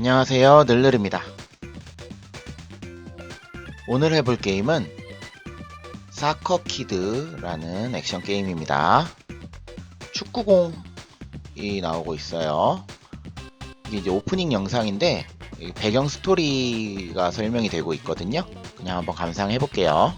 안녕하세요. 늘늘입니다. 오늘 해볼 게임은 사커키드라는 액션 게임입니다. 축구공이 나오고 있어요. 이게 이제 오프닝 영상인데 이 배경 스토리가 설명이 되고 있거든요. 그냥 한번 감상해 볼게요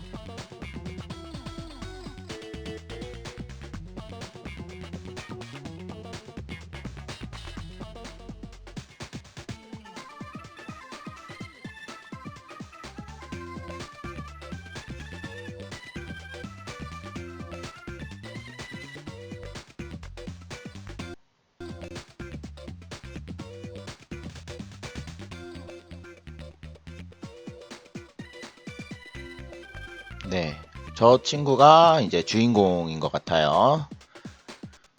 네, 저 친구가 이제 주인공인 것 같아요.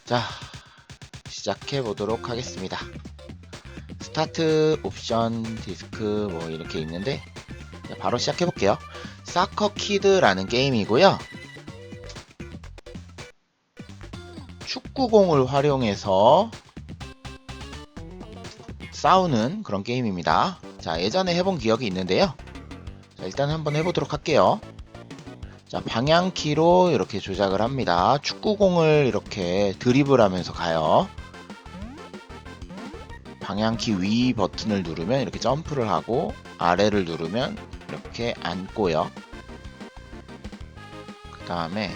자, 시작해 보도록 하겠습니다. 스타트, 옵션, 디스크 뭐 이렇게 있는데 자, 바로 시작해 볼게요. 사커 키드라는 게임이고요. 축구공을 활용해서 싸우는 그런 게임입니다. 자, 예전에 해본 기억이 있는데요. 자, 일단 한번 해보도록 할게요. 자, 방향키로 이렇게 조작을 합니다. 축구공을 이렇게 드리블하면서 가요. 방향키 위 버튼을 누르면 이렇게 점프를 하고 아래를 누르면 이렇게 앉고요. 그 다음에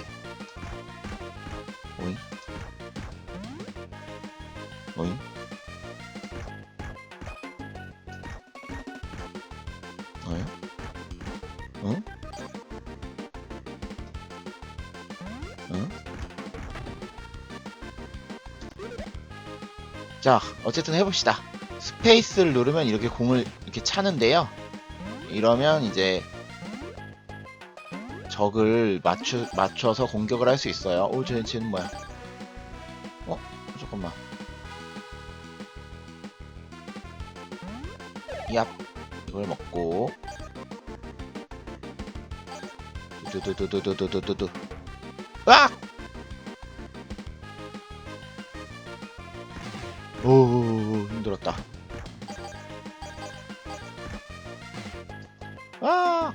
자, 어쨌든 해봅시다. 스페이스를 누르면 이렇게 공을 이렇게 차는데요. 이러면 이제 적을 맞추, 맞춰서 공격을 할 수 있어요. 오, 쟤, 쟤는 뭐야? 어? 잠깐만. 얍. 이걸 먹고. 두두두두두두두두두. 으악! 오, 힘들었다. 아!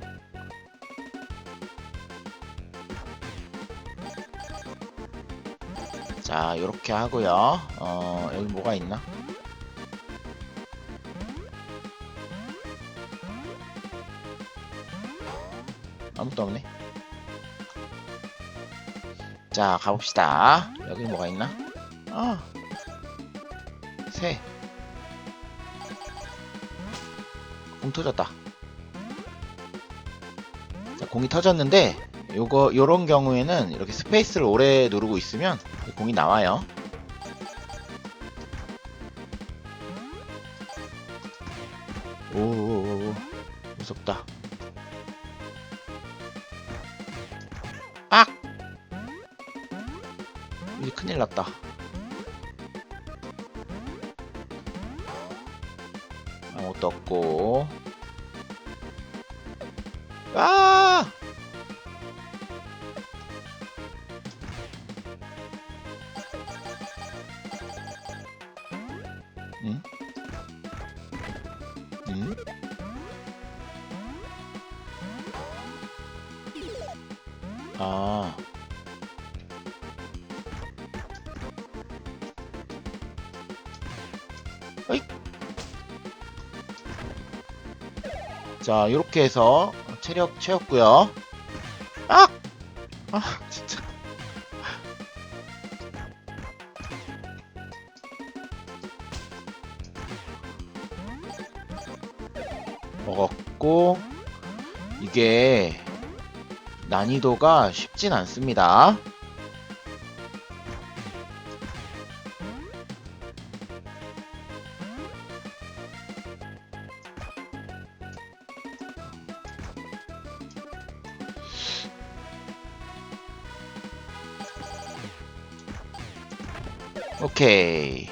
자, 요렇게 하고요. 어, 여기 뭐가 있나? 아무것도 없네. 자, 가봅시다. 여기 뭐가 있나? 아, 새. 공 터졌다. 자, 공이 터졌는데, 요거, 요런 경우에는 이렇게 스페이스를 오래 누르고 있으면 공이 나와요. 오, 무섭다. 악! 이제 큰일 났다. 떴고 아! 응? 응? 아. 자, 이렇게 해서 체력 채웠고요. 아! 아, 진짜. 먹었고 이게 난이도가 쉽진 않습니다. 오케이.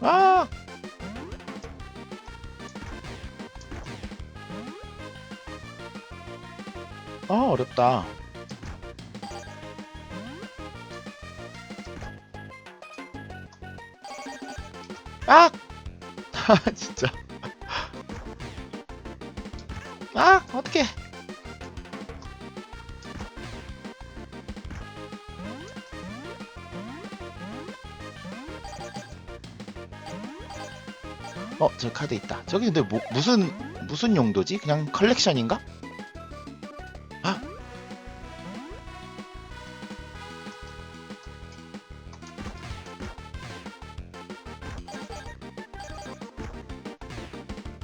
아! 아, 어렵다. 아! 아 진짜 아 어떡해 저 카드 있다. 저기 근데 뭐, 무슨 무슨 용도지? 그냥 컬렉션인가? 아.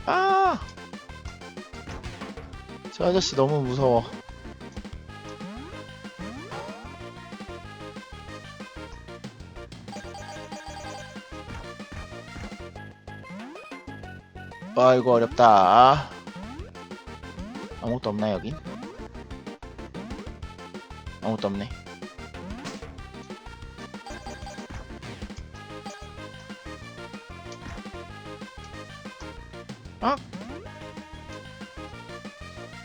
아. 저 아저씨 너무 무서워. 아이고 어렵다. 아무것도 없나 여긴? 아무것도 없네. 아!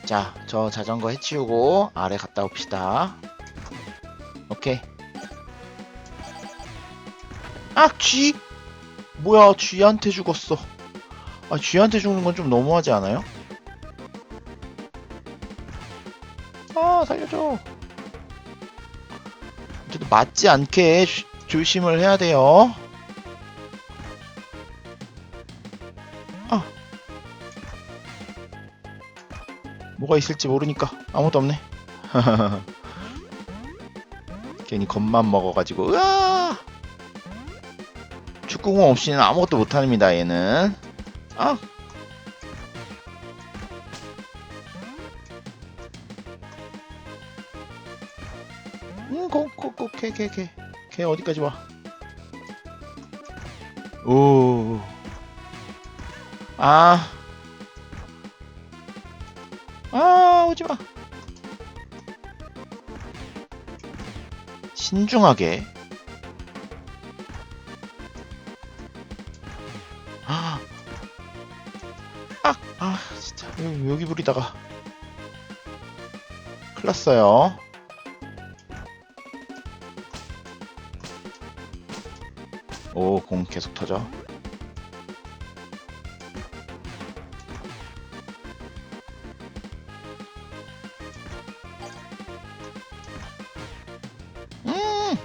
자, 저 자전거 해치우고 아래 갔다 옵시다. 오케이. 아, 쥐! 뭐야, 쥐한테 죽었어. 아, 쥐한테 죽는 건 좀 너무하지 않아요? 아, 살려줘. 어쨌든 맞지 않게 조- 조심을 해야 돼요. 아. 뭐가 있을지 모르니까 아무것도 없네. 괜히 겁만 먹어가지고, 으아! 축구공 없이는 아무것도 못합니다, 얘는. 아! 음, 고, 고, 고, 걔, 걔, 걔. 걔 어디까지 와? 오. 아. 아, 오지 마. 신중하게. 아, 아, 진짜. 여기, 부리다가. 큰일 났어요. 오, 공 계속 터져. 음,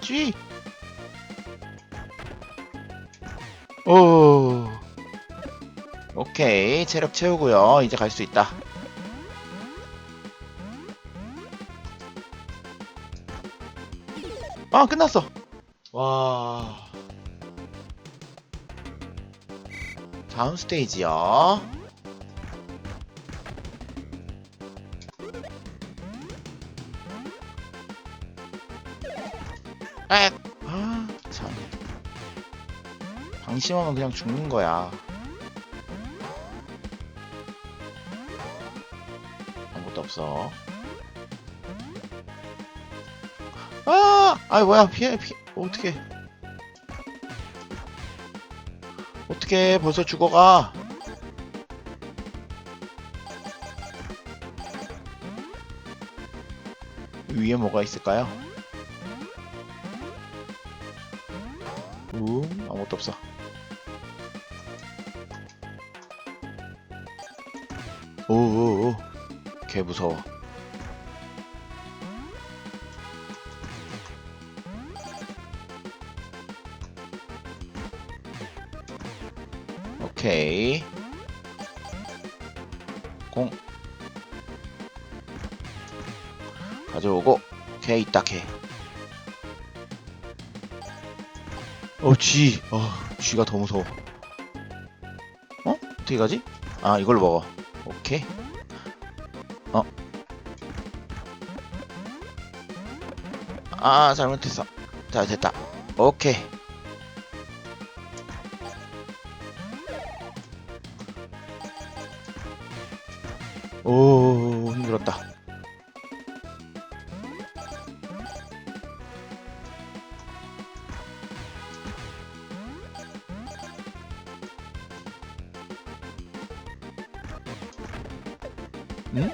쥐. 오. 오케이, 체력 채우고요. 이제 갈 수 있다. 아, 끝났어. 와. 다음 스테이지요. 아, 아, 참. 방심하면 그냥 죽는 거야. 없어. 아, 아 뭐야 피해 피해 어떻게? 어떻게 벌써 죽어가? 위에 뭐가 있을까요? 우 아무것도 없어. 개 무서워. 오케이. 공. 가져오고, 개 있다, 개. 어, 쥐. 어, 쥐가 더 무서워. 어? 어떻게 가지? 아, 이걸로 먹어. 오케이. 아, 잘못했어. 자, 됐다. 오케이. 오 힘들었다. 응?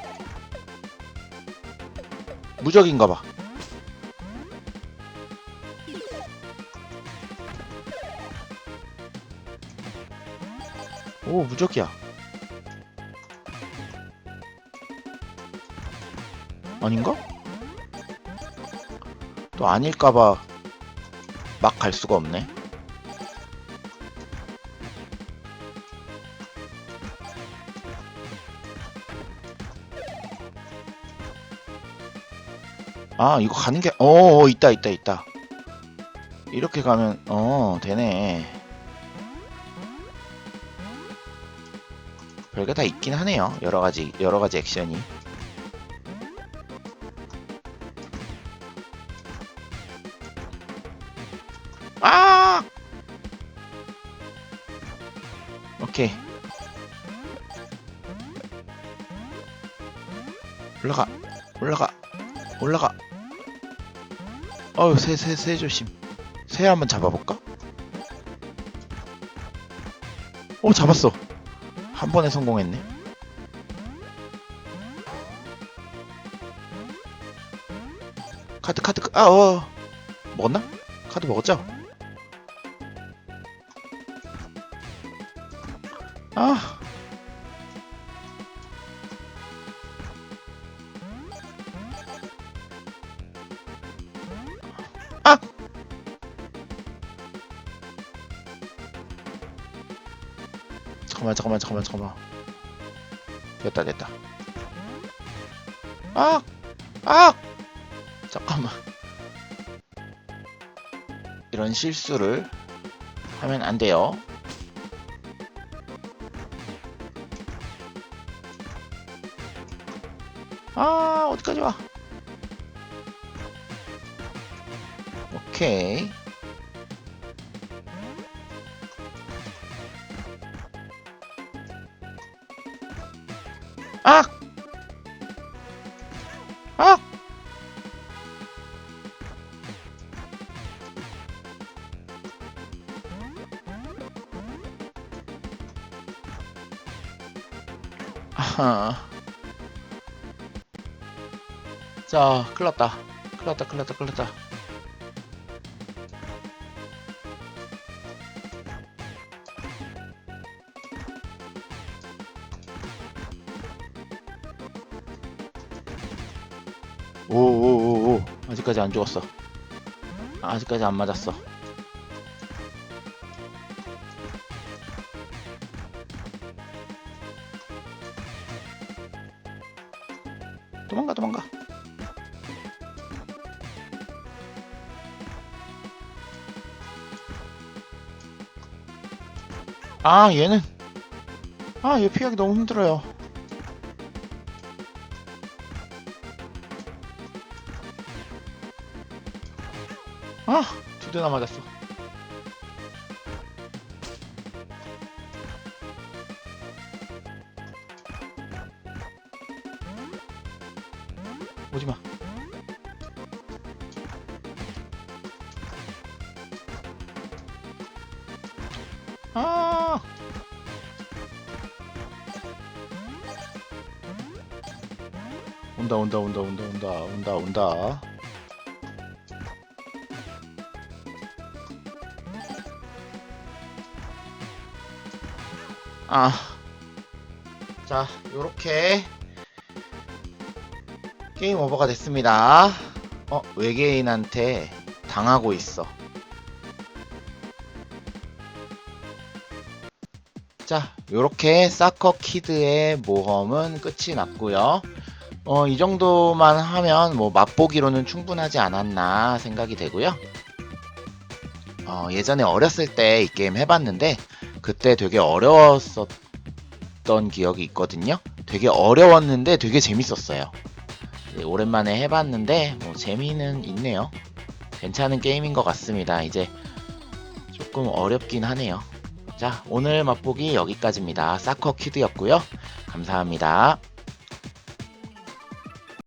무적인가봐. 오, 무적이야. 아닌가? 또 아닐까봐 막 갈 수가 없네. 아, 이거 가는 게, 어, 어, 있다, 있다, 있다. 이렇게 가면, 어, 되네. 별게 다 있긴 하네요. 여러 가지, 여러 가지 액션이. 아! 오케이. 올라가, 올라가, 올라가. 어우, 새, 새, 새 조심. 새 한번 잡아볼까? 오, 잡았어. 한 번에 성공했네. 카드, 카드, 카- 아, 어. 먹었나? 카드 먹었죠? 아. 아! 잠깐만, 잠깐만, 잠깐만, 잠깐만. 됐다, 됐다. 아! 아! 잠깐만. 이런 실수를 하면 안 돼요. 아, 어디까지 와? 오케이. 아! 아! 아하. 자, 큰일 났다. 큰일 났다, 큰일 났다, 큰일 났다. 아직까지 안 죽었어. 아직까지 안 맞았어. 도망가 도망가. 아 얘는. 아 얘 피하기 너무 힘들어요 두 대나 맞았어. 오지 마. 아! 온다 온다 온다 온다 온다 온다 온다. 아. 자, 요렇게 게임 오버가 됐습니다. 어, 외계인한테 당하고 있어. 자, 요렇게 사커 키드의 모험은 끝이 났고요. 어, 이 정도만 하면 뭐 맛보기로는 충분하지 않았나 생각이 되고요. 어, 예전에 어렸을 때 이 게임 해봤는데 그때 되게 어려웠었던 기억이 있거든요. 되게 어려웠는데 되게 재밌었어요. 네, 오랜만에 해봤는데 뭐 재미는 있네요. 괜찮은 게임인 것 같습니다. 이제 조금 어렵긴 하네요. 자, 오늘 맛보기 여기까지입니다. 사커 키드였고요. 감사합니다.